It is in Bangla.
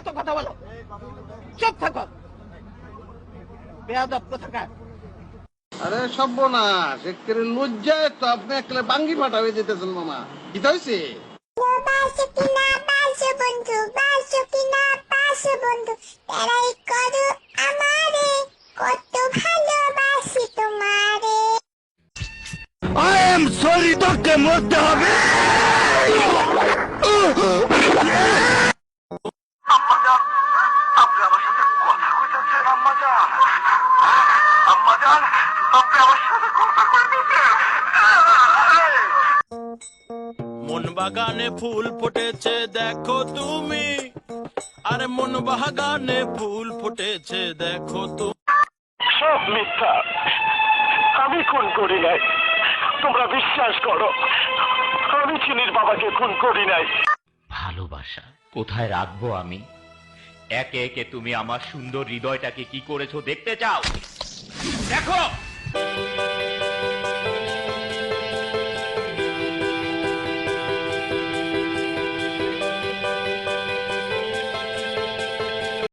এত কথা বলো। চুপ থাকো। বেয়াদব কোথাকার। আরে সর্বনাশ একেবারে লজ্জায় তো আপনি একলে বাঙ্গি ফাটা হয়ে যেতেছেন মামা। কি হয়েছে? বাসো কিনা বাসো বন্ধু বাসো কিনা বাসো বন্ধু তারাই করো আমারে কত ভালোবাসি তোমারে আই এম সরি তোকে মরতে হবে। আম্মাজান আম্মাজান আপনি আমার সাথে কথা কইতেছেন মন বাগানে ফুল ফুটেছে দেখো তুমি। আরে মন বাগানে ফুল ফুটেছে দেখো তুমি সব মিথ্যা। আমি খুন করি নাই। তোমরা বিশ্বাস করো। আমি চিনির বাবাকে খুন করি নাই। ভালোবাসা কোথায় রাখব আমি? একে একে তুমি আমার সুন্দর হৃদয়টাকে কি করেছ দেখতে চাও? দেখো!